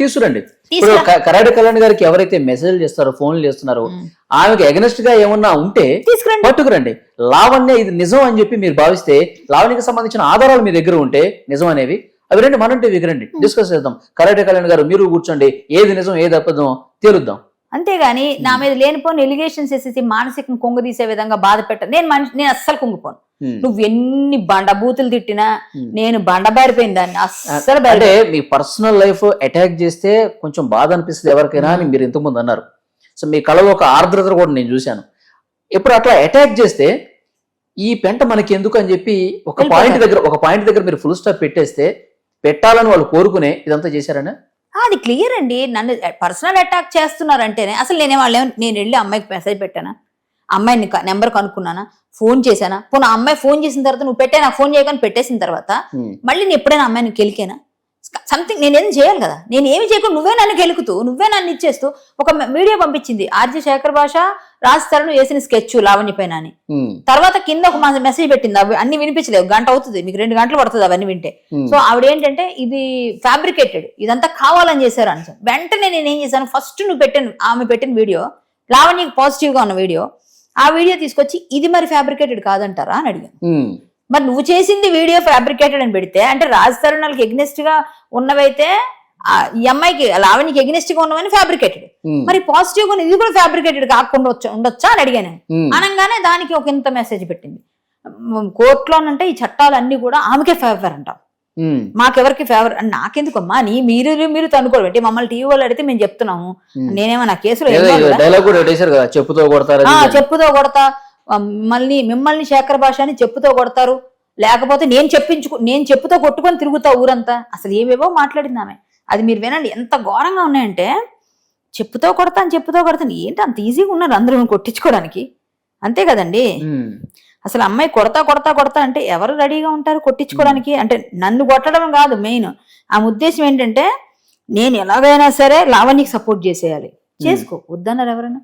తీసుకురండి. ఇప్పుడు కరాడి కళ్యాణ్ గారికి ఎవరైతే మెసేజ్ చేస్తారో ఫోన్లు చేస్తున్నారో. ఆమెకి అగెనెస్ట్గా ఏమన్నా ఉంటే తీసుకురండి. పట్టుకురండి. లావణ్య ఇది నిజం అని చెప్పి మీరు భావిస్తే లావణ్యకి సంబంధించిన ఆధారాలు మీ దగ్గర ఉంటే నిజం అనేవి అవి రండి మనం టీవీకి రండి. డిస్కస్ చేద్దాం. కరాటే కళ్యాణ్ గారు మీరు కూర్చోండి. ఏది నిజం ఏది అబద్ధం తేలుద్దాం. అంతేగాని నా మీద లేనిపోని ఎలిగేషన్స్ వేసేసి మానసికం కుంగదీసే విధంగా బాధ పెట్ట నేను మనిషి నేను అస్సలు కుంగిపోను. నువ్వు ఎన్ని బండ బూతులు తిట్టినా. నేను బండ బారిపోయిన దాన్ని అస్సలు అంటే మీ పర్సనల్ లైఫ్ అటాక్ చేస్తే కొంచెం బాధ అనిపిస్తుంది ఎవరికైనా అని మీరు ఇంతకుముందు అన్నారు సో మీ కళలో ఒక ఆర్ద్రత కూడా నేను చూశాను ఇప్పుడు అట్లా అటాక్ చేస్తే ఈ పెంట మనకి ఎందుకు అని చెప్పి ఒక. పాయింట్ దగ్గర ఒక పాయింట్ దగ్గర మీరు ఫుల్ స్టాప్ పెట్టేస్తే పెట్టాలని వాళ్ళు కోరుకునే ఇదంతా చేశారనే అది క్లియర్ అండి. నన్ను పర్సనల్ అటాక్ చేస్తున్నారంటేనే అసలు నేనే వాళ్ళు నేను వెళ్ళి అమ్మాయికి మెసేజ్ పెట్టానా? అమ్మాయిని నెంబర్ కనుక్కున్నానా? ఫోన్ చేశానా? పోనీ అమ్మాయి ఫోన్ చేసిన తర్వాత నువ్వు పెట్టే నాకు ఫోన్ చేయగానే పెట్టేసిన తర్వాత మళ్ళీ నేను ఎప్పుడైనా అమ్మాయిని కెలికేనా? సంథింగ్ నేనేం చేయాలి కదా? నేను ఏమి చేయకుండా నువ్వే నన్ను కెలుకుతూ నువ్వే నన్ను ఇచ్చేస్తూ ఒక వీడియో పంపించింది. ఆర్జీ శేఖర్ భాష రాస్తారను వేసిన స్కెచ్ లావణ్య పైన అని. తర్వాత కింద ఒక మెసేజ్ పెట్టింది. అవి అన్ని వినిపించలేవు గంట అవుతుంది. మీకు రెండు గంటలు పడుతుంది అవన్నీ వింటే. సో ఆవిడ ఏంటంటే ఇది ఫ్యాబ్రికేటెడ్ ఇదంతా కావాలని చేశారు అని వెంటనే నేను ఏం చేశాను? ఫస్ట్ నువ్వు పెట్టిన ఆమె పెట్టిన వీడియో లావణ్యకి పాజిటివ్గా ఉన్న వీడియో ఆ వీడియో తీసుకొచ్చి ఇది మరి ఫ్యాబ్రికేటెడ్ కాదంటారా? అని అడిగాను. మరి నువ్వు చేసింది వీడియో ఫ్యాబ్రికేటెడ్ అని పెడితే అంటే రాజ్ తరుణాలకి ఎగ్నెస్ట్గా ఉన్నవైతే ఈ అమ్మాయికి లావణ్యకి ఎగ్నెస్ట్గా ఉన్నవని ఫ్యాబ్రికేటెడ్ మరి పాజిటివ్గా ఇది కూడా ఫ్యాబ్రికేటెడ్ కాకుండా ఉండొచ్చా అని అడిగాను. అనగానే దానికి ఒక ఇంత మెసేజ్ పెట్టింది. కోర్టులోనంటే ఈ చట్టాలు అన్ని కూడా ఆమెకే ఫేవర్ అంట. మాకెవరికి ఫేవర్ నాకెందుకమ్మా నీ మీరు మీరు తనుకోవడం ఏంటి మమ్మల్ని టీవీ వాళ్ళు అడిగితే మేము చెప్తున్నాము. నేనేమో నా కేసులో చెప్పుతో కొడతారు ఆ, చెప్పుతో కొడతా. మిమ్మల్ని మిమ్మల్ని శేఖర్ భాష అని చెప్పుతో కొడతారు. లేకపోతే నేను చెప్పించుకు నేను చెప్పుతో కొట్టుకొని తిరుగుతా ఊరంతా. అసలు ఏవేవో మాట్లాడింది ఆమె అది మీరు వినండి ఎంత ఘోరంగా ఉన్నాయంటే చెప్పుతో కొడతాను చెప్పుతో కొడతాను. ఏంటి అంత ఈజీగా ఉన్నారు అందరూ కొట్టించుకోవడానికి? అంతే కదండి. అసలు అమ్మాయి కొడతా కొడతా కొడతా అంటే ఎవరు రెడీగా ఉంటారు కొట్టించుకోవడానికి? అంటే నన్ను కొట్టడం కాదు మెయిన్. ఆ ఉద్దేశం ఏంటంటే నేను ఎలాగైనా సరే లావణ్యకి సపోర్ట్ చేసేయాలి. చేసుకో. వద్దన్నారు ఎవరైనా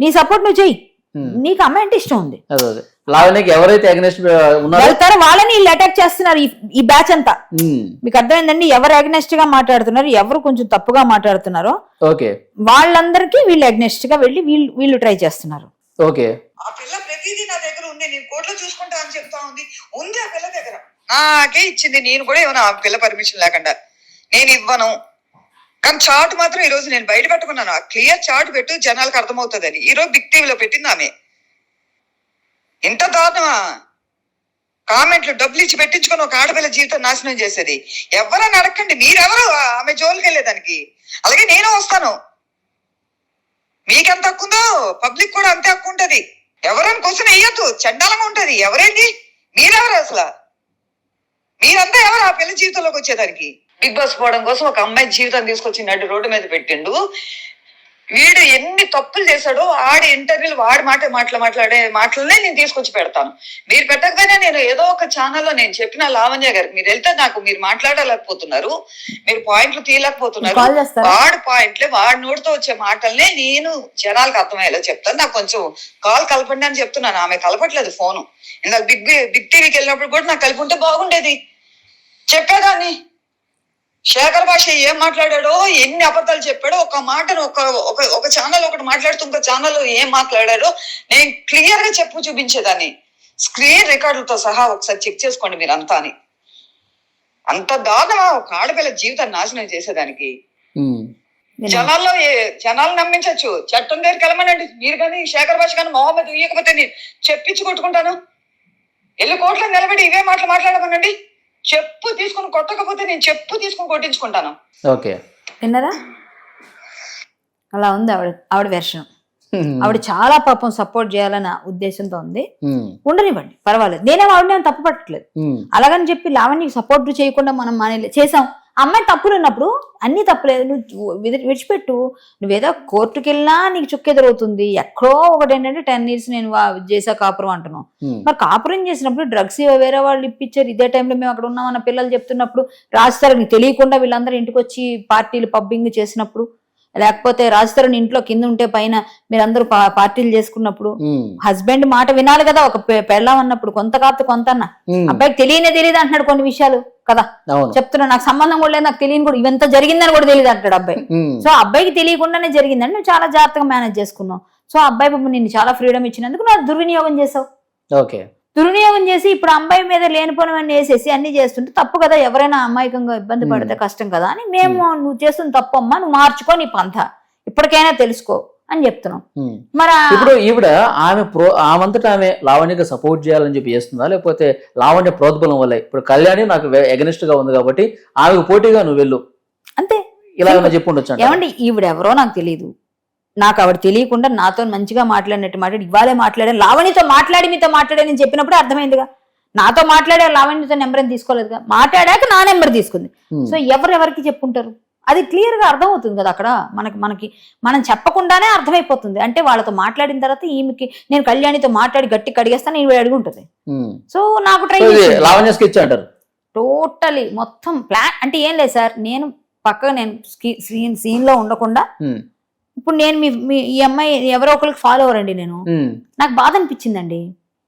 నీ సపోర్ట్ నువ్వు చెయ్యి. నీకు అమ్మాయి అంటే ఇష్టం ఉంది. లావణ్యకి ఎవరైతే అగ్నెస్ట్ ఉన్నారో వెళ్తారో వాళ్ళని వీళ్ళు అటాక్ చేస్తున్నారు ఈ- బ్యాచ్ అంతా. మీకు అర్థమైందండి? ఎవరు అగ్నెస్ట్గా మాట్లాడుతున్నారు? ఎవరు కొంచెం తప్పుగా మాట్లాడుతున్నారో? ఓకే. వాళ్ళందరికీ వీళ్ళు అగ్నెస్ట్గా వెళ్ళి వీళ్ళు వీళ్ళు ట్రై చేస్తున్నారు. ఓకే. ఆ పిల్ల ప్రతిదీ నా దగ్గర ఉంది నేను కోర్టులో చూసుకుంటా అని చెప్తా ఉంది. ఉంది ఆ పిల్ల దగ్గర. నాకే ఇచ్చింది. నేను కూడా ఇవ్వను ఆ పిల్ల పర్మిషన్ లేకుండా. నేను ఇవ్వను. కానీ చార్ట్ మాత్రం ఈ రోజు నేను బయట పెట్టుకున్నాను. ఆ క్లియర్ చార్ట్ పెట్టు జనాలకు అర్థమవుతుందని. ఈ రోజు బిగ్ టీవీలో పెట్టింది ఆమె. ఇంత దారుణమా? కామెంట్లు డబ్బులు ఇచ్చి పెట్టించుకొని ఒక ఆడపిల్ల జీవితం నాశనం చేసేది. ఎవరని అడగండి. మీరెవరు? ఆమె జోలికి వెళ్ళేదానికి. అలాగే నేను వస్తాను. మీకెంత హక్కు ఉందో? పబ్లిక్ కూడా అంతే హక్కు ఉంటది. ఎవరైనా క్వశ్చన్ వేయొద్దు చండాలంగా ఉంటది. ఎవరేంటి? మీరెవరు అసలు? మీరంతా ఎవరు ఆ పిల్ల జీవితంలోకి వచ్చేదానికి? బిగ్ బాస్ పోవడం కోసం ఒక అమ్మాయి జీవితం తీసుకొచ్చి నడు రోడ్డు మీద పెట్టిండు. వీడు ఎన్ని తప్పులు చేశాడో ఆడి ఇంటర్వ్యూలు వాడి మాట మాటలు మాట్లాడే మాటలనే నేను తీసుకొచ్చి పెడతాను. మీరు పెట్టకపోయినా నేను ఏదో ఒక ఛానల్లో నేను చెప్పిన లావణ్య గారికి మీరు వెళ్తే నాకు మీరు మాట్లాడలేకపోతున్నారు. మీరు పాయింట్లు తీయలేకపోతున్నారు? వాడి పాయింట్లే వాడి నోటితో వచ్చే మాటల్నే నేను జనాలకు అర్థమయ్యేలా చెప్తాను. నాకు కొంచెం కాల్ కలపండి అని చెప్తున్నాను. ఆమె కలపట్లేదు ఫోను. ఇందాక బిగ్ బిగ్ టీవీకి వెళ్ళినప్పుడు కూడా నాకు కలిపి ఉంటే బాగుండేది. చెప్పేదాన్ని. శేఖర్ భాష ఏం మాట్లాడాడో ఎన్ని అబద్ధాలు చెప్పాడో ఒక మాటను ఒక ఒక ఛానల్ ఒకటి మాట్లాడుతూ ఇంకో ఛానల్ ఏం మాట్లాడాడో నేను క్లియర్గా చెప్పు చూపించేదాన్ని. స్క్రీన్ రికార్డులతో సహా ఒకసారి చెక్ చేసుకోండి మీరు అంతా అని. అంత దారుణమా ఒక ఆడపిల్ల జీవితాన్ని నాశనం చేసేదానికి. జనాల్లో ఏ- జనాలు నమ్మించవచ్చు చట్టం దగ్గరికి వెళ్ళమనండి. మీరు కానీ శేఖర్ భాష కానీ మొహమ్మద్ ఇయ్యకపోతే నేను చెప్పించి కొట్టుకుంటాను. వెళ్ళి కోర్టులో నిలబడి ఇవే మాటలు మాట్లాడమనండి. చెప్పు తీసుకుని కొట్టకపోతే నేను చెప్పు తీసుకుని కొట్టించుకుంటాను. ఓకే. విన్నారా? అలా ఉంది ఆవిడ ఆవిడ వెర్షన్ ఆవిడ చాలా పాపం సపోర్ట్ చేయాలన్న ఉద్దేశంతో ఉంది. ఉండనివ్వండి పర్వాలేదు. నేనే ఆవిడని ఏం తప్పు పట్టట్లేదు. ఉమ్, అలాగని చెప్పి లావణ్యకి సపోర్ట్ చేయకుండా మనం మన చేసాం. అమ్మాయి తప్పులు ఉన్నప్పుడు అన్ని తప్పులేదు నువ్వు విడి- విడిచిపెట్టు. నువ్వేదో కోర్టుకి వెళ్ళినా నీకు చుక్కెదురవుతుంది. ఎక్కడో ఒకటి ఏంటంటే టెన్ ఇయర్స్ నేను చేసా కాపురం అంటున్నావు. మరి కాపురం చేసినప్పుడు డ్రగ్స్ వేరే వాళ్ళు ఇప్పించారు ఇదే టైంలో మేము అక్కడ ఉన్నామన్న పిల్లలు చెప్తున్నప్పుడు రాజస్థాన్ తెలియకుండా వీళ్ళందరూ ఇంటికి వచ్చి పార్టీలు పబ్బింగ్ చేసినప్పుడు లేకపోతే రాజస్థాన్ ఇంట్లో కింద ఉంటే పైన మీరందరూ పార్టీలు చేసుకున్నప్పుడు హస్బెండ్ మాట వినాలి కదా ఒక పెళ్ళాం అన్నప్పుడు. కొంత కాదు కొంత అన్న అబ్బాయికి తెలియనే తెలియదు అంటున్నాడు కొన్ని విషయాలు. కదా? చెప్తున్నా నాకు సంబంధం కూడా లేదు నాకు తెలియని కూడా ఇవంతా జరిగిందని కూడా తెలియదు అంటాడు అబ్బాయి. సో అబ్బాయికి తెలియకుండానే జరిగిందని నువ్వు చాలా జాగ్రత్తగా మేనేజ్ చేసుకున్నావు. సో అబ్బాయి పాపం నిన్ను చాలా ఫ్రీడమ్ ఇచ్చినందుకు నువ్వు దుర్వినియోగం చేసావు. ఓకే. దుర్వినియోగం చేసి ఇప్పుడు అమ్మాయి మీద లేనిపోనివన్నీ వేసేసి అన్ని చేస్తుంటే తప్పు కదా ఎవరైనా అమాయకంగా ఇబ్బంది పడితే కష్టం కదా అని మేము నువ్వు చేస్తున్న తప్పు అమ్మా నువ్వు మార్చుకో నీ పంథ. ఇప్పటికైనా తెలుసుకో. అని చెప్తున్నాం. మరి ఇప్పుడు ఈవిడ ఆమె ప్రో ఆమంతటా ఆమె లావణ్యకి సపోర్ట్ చేయాలని చెప్పి చేస్తుందా? లేకపోతే లావణ్య ప్రోద్బలం వల్ల? ఇప్పుడు కళ్యాణి నాకు ఎగనిస్ట్గా ఉంది కాబట్టి ఆమెకు పోటీగా నువ్వు వెళ్ళు. అంతే. ఇలా చెప్పి ఉండొచ్చు? ఏమండి ఈవిడెవరో నాకు తెలియదు నాకు ఆవిడ తెలియకుండా నాతో మంచిగా మాట్లాడినట్టు మాట్లాడి ఇవాళే మాట్లాడాను. లావణితో మాట్లాడి మీతో మాట్లాడానని చెప్పినప్పుడు అర్థమైందిగా. నాతో మాట్లాడే లావణ్యతో నెంబర్ తీసుకోలేదుగా. మాట్లాడాక నా నెంబర్ తీసుకుంది. సో ఎవరు ఎవరికి చెప్పుంటారు? అది క్లియర్గా అర్థమవుతుంది కదా అక్కడ? మనకి మనకి మనం చెప్పకుండానే అర్థమైపోతుంది. అంటే వాళ్ళతో మాట్లాడిన తర్వాత ఈమెకి నేను కళ్యాణితో మాట్లాడి గట్టి కడిగేస్తాను ఈవిడ అడిగి ఉంటుంది. సో నాకు ట్రై సో ఇది లావణ్య స్కెచ్ అంటారు. టోటలీ మొత్తం ప్లాన్ అంటే ఏం లేదు సార్ నేను పక్కగా నేను సీన్ సీన్లో ఉండకుండా ఇప్పుడు నేను మీ మీ ఈ అమ్మాయి ఎవరో ఒకరికి ఫాలో అవ్వరండి నేను. నాకు బాధ అనిపించిందండి.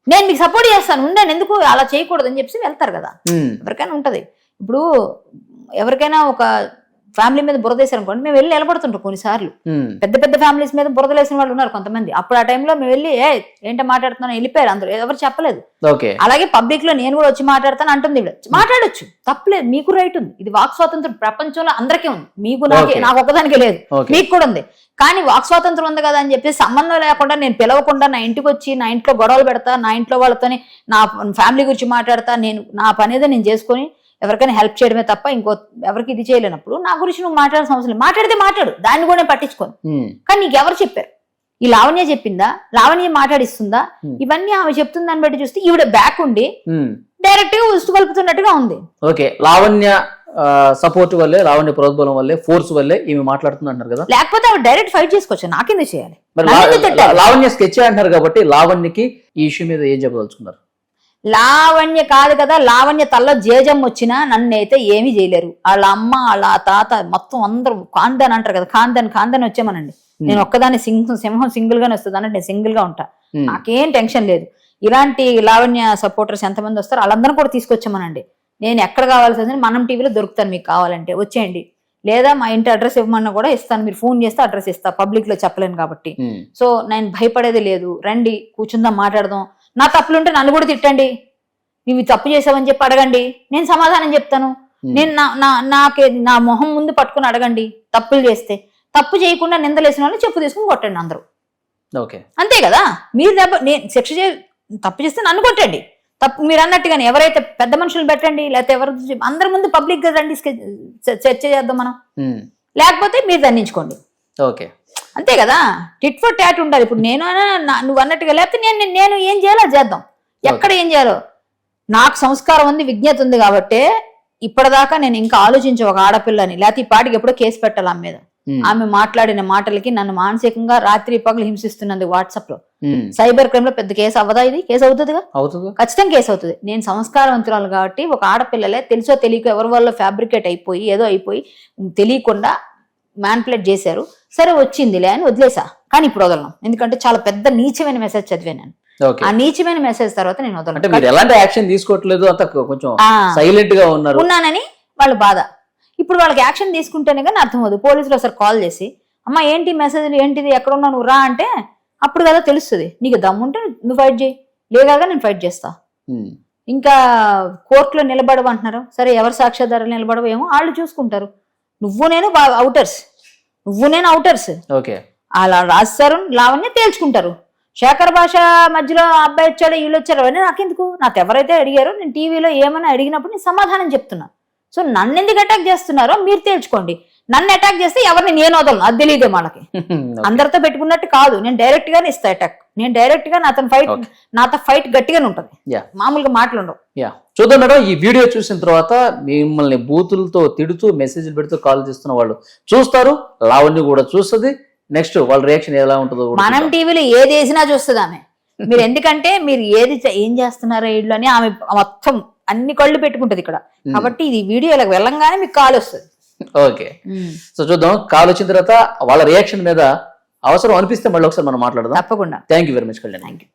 నేను మీకు సపోర్ట్ చేస్తాను ఉండండి ఎందుకు అలా చేయకూడదు అని చెప్పి వెళ్తారు కదా. ఎవరికైనా ఉంటది. ఇప్పుడు ఎవరికైనా ఒక ఫ్యామిలీ మీద బురదేశారు అనుకోండి మేము వెళ్ళి నిలబడుతుంటాం కొన్నిసార్లు. పెద్ద పెద్ద ఫ్యామిలీస్ మీద బురదలేసిన వాళ్ళు ఉన్నారు కొంతమంది. అప్పుడు ఆ టైంలో మేము వెళ్ళి ఏ ఏంటో మాట్లాడుతున్నాను వెళ్ళిపోయారు అందరూ. ఎవరు చెప్పలేదు. అలాగే పబ్లిక్లో నేను కూడా వచ్చి మాట్లాడతాను అంటుంది మాట్లాడొచ్చు. తప్పలేదు. మీకు రైట్ ఉంది. ఇది వాక్ స్వాతంత్రం ప్రపంచంలో అందరికీ ఉంది. మీకు నాకే. నాకు ఒక్కదానికి లేదు. మీకు కూడా ఉంది. కానీ వాక్ స్వాతంత్రం ఉంది కదా అని చెప్పి సంబంధం లేకుండా నేను పిలవకుండా నా ఇంటికి వచ్చి నా ఇంట్లో గొడవలు పెడతా నా ఇంట్లో వాళ్ళతోని నా ఫ్యామిలీ గురించి మాట్లాడతా నేను నా పని ఏదో నేను చేసుకొని ఎవరికైనా హెల్ప్ చేయడమే తప్ప ఇంకో ఎవరికి ఇది చేయలేనప్పుడు నా గురించి నువ్వు మాట్లాడాల్సిన అవసరం లేదు. మాట్లాడితే మాట్లాడు. దాన్ని కూడా పట్టించుకోను. కానీ నీకు ఎవరు చెప్పారు? ఈ లావణ్య చెప్పిందా? లావణ్య మాట్లాడిస్తుందా. ఇవన్నీ ఆమె చెప్తుంది దాన్ని బట్టి చూస్తే ఈవిడ బ్యాక్ ఉండి. డైరెక్ట్గా ఉస్తు కలుపుతున్నట్టుగా ఉంది. ఓకే. లావణ్య సపోర్ట్ వల్లే లావణ్య ప్రోద్బలం వల్లే ఫోర్స్ వల్లే ఈమె మాట్లాడుతుంది అంటారు కదా? లేకపోతే ఆవిడ డైరెక్ట్ ఫైట్ చేసుకోవచ్చు. నాకెందుకు చేయాలి? లావణ్య స్కెచ్ అంటారు కాబట్టి లావణ్యకి ఈ ఇష్యూ మీద ఏం చెప్పదలుచుకున్నారు? లావణ్య కాదు కదా లావణ్య తల్ల జేజం వచ్చినా నన్ను అయితే ఏమీ చేయలేరు. వాళ్ళ అమ్మ వాళ్ళ తాత మొత్తం అందరూ కాందన్ అంటారు కదా కాందన్ కాందన్ వచ్చామనండి. నేను ఒక్కదాన్ని సింహం సింహం సింగిల్ గానే వస్తుంది అన్నట్టు నేను సింగిల్గా ఉంటా. నాకేం టెన్షన్ లేదు. ఇలాంటి లావణ్య సపోర్టర్స్ ఎంతమంది వస్తారో వాళ్ళందరూ కూడా తీసుకొచ్చామనండి. నేను ఎక్కడ కావాల్సి వస్తుంది మనం టీవీలో దొరుకుతాను మీకు కావాలంటే. వచ్చేయండి. లేదా మా ఇంటి అడ్రస్ ఇవ్వమన్నా కూడా ఇస్తాను. మీరు ఫోన్ చేస్తే అడ్రస్ ఇస్తా. పబ్లిక్లో చెప్పలేను కాబట్టి. సో నేను భయపడేది లేదు. రండి కూర్చుందాం మాట్లాడదాం. నా తప్పులుంటే నన్ను కూడా తిట్టండి. నువ్వు తప్పు చేసావని చెప్పి అడగండి. నేను సమాధానం చెప్తాను. నేను నా నా నాకే నా మొహం ముందు పట్టుకుని అడగండి తప్పులు చేస్తే. తప్పు చేయకుండా నిందలేసిన వాళ్ళు చెప్పు తీసుకుని కొట్టండి అందరూ. ఓకే. అంతే కదా? మీరు దెబ్బ నేను శిక్ష చే తప్పు చేస్తే నన్ను కొట్టండి. తప్పు మీరు అన్నట్టుగానే ఎవరైతే పెద్ద మనుషులు పెట్టండి లేకపోతే ఎవరు అందరి ముందు పబ్లిక్గా రండి చర్చ చేద్దాం మనం. లేకపోతే మీరు దండించుకోండి. ఓకే. అంతే కదా? టిట్ ఫర్ టాట్ ఉండాలి. ఇప్పుడు నేను నువ్వు అన్నట్టుగా లేకపోతే నేను నేను- ఏం చేయాలో చేద్దాం. ఎక్కడ ఏం చేయాలో? నాకు సంస్కారం ఉంది విజ్ఞత ఉంది కాబట్టి ఇప్పటిదాకా నేను ఇంకా ఆలోచించే ఒక ఆడపిల్లని లేకపోతే ఈ పాటికి ఎప్పుడో కేసు పెట్టాలి ఆమె మీద. ఆమె మాట్లాడిన మాటలకి నన్ను మానసికంగా రాత్రి పగలు హింసిస్తున్నది వాట్సాప్లో. సైబర్ క్రైమ్లో పెద్ద కేసు అవ్వదా ఇది? కేసు అవుతుందిగా? అవుతుందా. ఖచ్చితంగా కేసు అవుతుంది. నేను సంస్కారవంతురాలు కాబట్టి ఒక ఆడపిల్లలే తెలుసో తెలియక ఎవరి వల్ల ఫ్యాబ్రికేట్ అయిపోయి ఏదో అయిపోయి తెలియకుండా మ్యాన్పులేట్ చేశారు. సరే వచ్చిందిలే అని వదిలేసా. కానీ ఇప్పుడు వదలను. ఎందుకంటే చాలా పెద్ద నీచమైన మెసేజ్ చదివాను నేను. ఆ నీచమైన మెసేజ్ తర్వాత నేను వదలను. ఎలాంటి యాక్షన్ తీసుకోవట్లేదు అంత కొంచెం సైలెంట్గా ఉన్నారు. ఉన్నానని వాళ్ళ బాధ. ఇప్పుడు వాళ్ళకి యాక్షన్ తీసుకుంటేనే కానీ అర్థం అవుతుంది. పోలీసులు ఒకసారి కాల్ చేసి అమ్మ ఏంటి మెసేజ్ ఏంటిది? ఎక్కడ ఉన్నావు? నువ్వు రా అంటే అప్పుడు కదా తెలుస్తుంది. నీకు దమ్ముంటే నువ్వు ఫైట్ చేయి. లేదాగా నేను ఫైట్ చేస్తా. ఇంకా కోర్టులో నిలబడవు అంటున్నారు. సరే ఎవరు సాక్ష్యాధారాలు నిలబడవు ఏమో వాళ్ళు చూసుకుంటారు. నువ్వు నేను అవుటర్స్ నువ్వు నేను అవుటర్స్ ఓకే. అలా రాస్తారు లావణ్య తేల్చుకుంటారు. శేఖర్ భాష మధ్యలో అబ్బాయి వచ్చాడు వీళ్ళు వచ్చారు అవన్నీ నాకెందుకు? నాకు ఎవరైతే అడిగారో నేను టీవీలో ఏమైనా అడిగినప్పుడు నేను సమాధానం చెప్తున్నా. సో నన్ను ఎందుకు అటాక్ చేస్తున్నారో మీరు తేల్చుకోండి. నన్ను అటాక్ చేస్తే ఎవరిని నేను వదలను? అది తెలియదే వాళ్ళకి *laughs* అందరితో పెట్టుకున్నట్టు కాదు. నేను డైరెక్ట్ గానే ఇస్తా అటాక్ నేను డైరెక్ట్గా నాతో ఫైట్. నాతో ఫైట్ గట్టిగానే ఉంటది. మామూలుగా మాటలు ఉండవు యా చూద్దాం మేడం ఈ వీడియో చూసిన తర్వాత మిమ్మల్ని బూతులతో తిడుతూ మెసేజ్లు పెడుతూ కాల్ చేస్తున్న వాళ్ళు చూస్తారు లావణ్య కూడా చూస్తుంది. నెక్స్ట్ వాళ్ళ రియాక్షన్ ఎలా ఉంటుందో మనం. టీవీలో ఏది వేసినా చూస్తుంది ఆమె. మీరు ఎందుకంటే మీరు ఏది ఏం చేస్తున్నారో ఇళ్ళు అని ఆమె మొత్తం అన్ని కళ్ళు పెట్టుకుంటది ఇక్కడ. కాబట్టి ఇది వీడియో ఇలా వెళ్ళంగానే మీకు కాల్ వస్తుంది. ఓకే సో చూద్దాం కాల్ వచ్చిన తర్వాత వాళ్ళ రియాక్షన్ మీద అవసరం అనిపిస్తే మళ్ళీ ఒకసారి మనం మాట్లాడదాం. తప్పకుండా. Thank you very much Kalyan thank you